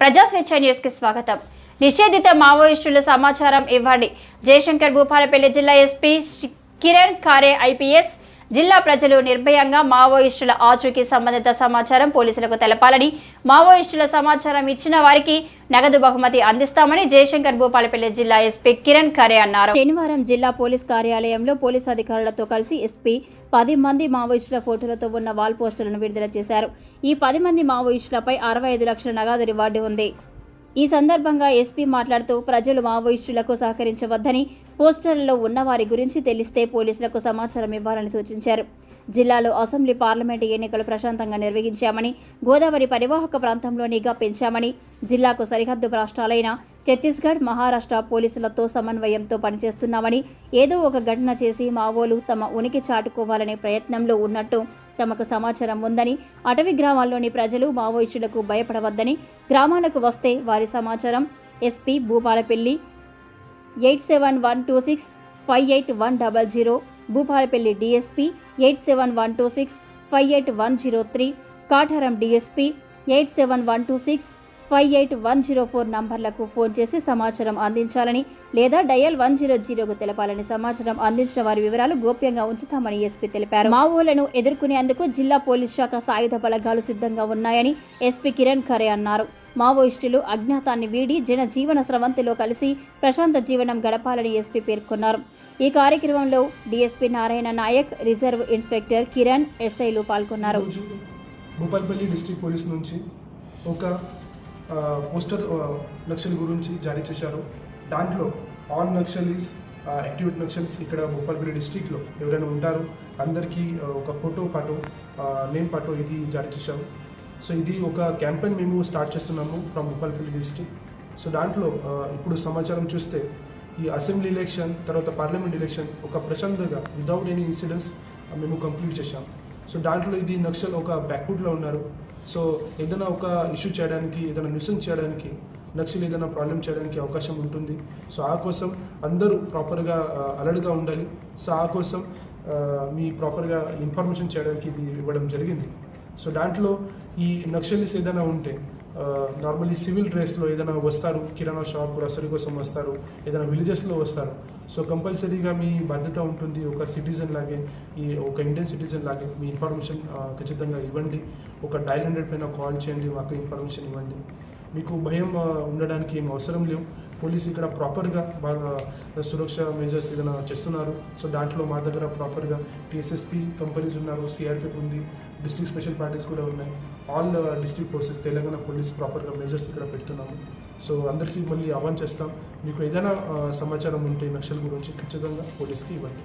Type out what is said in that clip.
ప్రజా స్వేచ్ఛ న్యూస్కి స్వాగతం. నిషేధిత మావోయిస్టుల సమాచారం ఇవ్వండి. జయశంకర్ భూపాలపల్లి జిల్లా ఎస్పీ శ్రీ కిరణ్ ఖారే ఐపీఎస్ జిల్లా ప్రజలు నిర్భయంగా మావోయిస్టుల ఆచూకీ సంబంధిత సమాచారం పోలీసులకు తెలపాలని మావోయిస్టుల సమాచారం ఇచ్చిన వారికి నగదు బహుమతి అందిస్తామని జయశంకర్ భూపాలపల్లి జిల్లా ఎస్పీ కిరణ్ ఖరే అన్నారు. శనివారం జిల్లా పోలీస్ కార్యాలయంలో పోలీస్ అధికారులతో కలిసి ఎస్పీ పది మంది మావోయిస్టుల ఫోటోలతో ఉన్న వాల్ పోస్టర్లను విడుదల చేశారు. ఈ పది మంది మావోయిస్టులపై అరవై ఐదు లక్షల నగదు రివార్డు ఉంది. ఈ సందర్భంగా ఎస్పీ మాట్లాడుతూ ప్రజలు మావోయిస్టులకు సహకరించవద్దని పోస్టర్లలో ఉన్న వారి గురించి తెలిస్తే పోలీసులకు సమాచారం ఇవ్వాలని సూచించారు. జిల్లాలో అసెంబ్లీ పార్లమెంటు ఎన్నికలు ప్రశాంతంగా నిర్వహించామని గోదావరి పరివాహక ప్రాంతంలో నిఘా పెంచామని జిల్లాకు సరిహద్దు రాష్ట్రాలైన ఛత్తీస్గఢ్ మహారాష్ట్ర పోలీసులతో సమన్వయంతో పనిచేస్తున్నామని ఏదో ఒక ఘటన చేసి మావోలు తమ ఉనికి చాటుకోవాలనే ప్రయత్నంలో ఉన్నట్టు తమకు సమాచారం ఉందని అటవీ గ్రామాల్లోని ప్రజలు మావోయిస్టులకు భయపడవద్దని గ్రామాలకు వస్తే వారి సమాచారం SP Bhupalpally eight seven one two six five eight one double zero Bhupalpally DSP eight seven one two six five eight one zero three Kataram DSP eight seven one two six five eight one zero four నంబర్లకు phone చేసి సమాచారం అందించాలని లేదా dial one zero జీరోకు తెలపాలని సమాచారం అందించిన వారి వివరాలు గోప్యంగా ఉంచుతామని ఎస్పీ తెలిపారు మావోలను ఎదుర్కొనేందుకు జిల్లా పోలీస్ శాఖ సాయుధ బలగాలు సిద్ధంగా ఉన్నాయని ఎస్పీ కిరణ్ ఖరే అన్నారు మావోయిస్టులు అజ్ఞాతాన్ని వీడి జన జీవన స్రవంతిలో కలిసి ప్రశాంత జీవనం గడపాలని ఎస్పీ పేర్కొన్నారు ఈ కార్యక్రమంలో DSP Narayana Naik reserve inspector Kiran ఎస్ఐలు పాల్గొన్నారు భూపాల్పల్లి డిస్ట్రిక్ట్ పోలీస్ నుంచి ఒక పోస్టర్ నక్సల్ గురించి జారీ చేశారు. దాంట్లో ఆల్ నక్సలీస్ యాక్టివేట్ నక్సల్స్ ఇక్కడ భూపాల్పల్లి డిస్ట్రిక్ట్లో ఎవరైనా ఉంటారు అందరికీ ఒక ఫోటో పాటు నేమ్ పాటు ఇది జారీ చేశాము సో ఇది ఒక క్యాంపెయిన్ మేము స్టార్ట్ చేస్తున్నాము ఫ్రమ్ భూపాల్పల్లి డిస్ట్రిక్ట్. సో దాంట్లో ఇప్పుడు సమాచారం చూస్తే ఈ అసెంబ్లీ ఎలక్షన్ తర్వాత పార్లమెంట్ ఎలక్షన్ ఒక ప్రశాంతంగా వితౌట్ ఎనీ ఇన్సిడెంట్స్ మేము కంప్లీట్ చేశాం. సో దాంట్లో ఇది నక్సల్ ఒక బ్యాక్వుడ్లో ఉన్నారు. సో ఏదైనా ఒక ఇష్యూ చేయడానికి ఏదైనా న్యూసెన్స్ చేయడానికి నక్సల్ ఏదైనా ప్రాబ్లం చేయడానికి అవకాశం ఉంటుంది. సో ఆ కోసం అందరూ ప్రాపర్గా అలర్ట్గా ఉండాలి. సో ఆ కోసం మీ ప్రాపర్గా ఇన్ఫర్మేషన్ చేయడానికి ఇది ఇవ్వడం జరిగింది. సో దాంట్లో ఈ నక్సలిస్ ఏదైనా ఉంటే నార్మల్లీ సివిల్ డ్రెస్లో ఏదైనా వస్తారు కిరాణా షాప్ గ్రోసరీ కోసం వస్తారు ఏదైనా విలేజెస్లో వస్తారు. సో కంపల్సరీగా మీ బాధ్యత ఉంటుంది ఒక సిటిజన్ లాగే ఈ ఒక ఇండియన్ సిటిజన్ లాగే మీ ఇన్ఫర్మేషన్ ఖచ్చితంగా ఇవ్వండి. ఒక డైల్ హండ్రెడ్ పైన కాల్ చేయండి మాకు ఇన్ఫర్మేషన్ ఇవ్వండి. మీకు భయం ఉండడానికి ఏం అవసరం లేవు. పోలీస్ ఇక్కడ ప్రాపర్గా బాగా సురక్ష మెజర్స్ ఏదైనా చేస్తున్నారు. సో దాంట్లో మా దగ్గర ప్రాపర్గా టీఎస్ఎస్పీ కంపెనీస్ ఉన్నారు సిఆర్పిఎఫ్ ఉంది డిస్ట్రిక్ట్ స్పెషల్ పార్టీస్ కూడా ఉన్నాయి. All district forces Telangana police ప్రాపర్గా మెజర్స్ ఇక్కడ పెడుతున్నాము. సో అందరికీ మళ్ళీ ఆహ్వాన్ చేస్తాం. మీకు ఏదైనా సమాచారం ఉంటే నక్షల్ గురించి ఖచ్చితంగా పోలీస్కి ఇవ్వండి.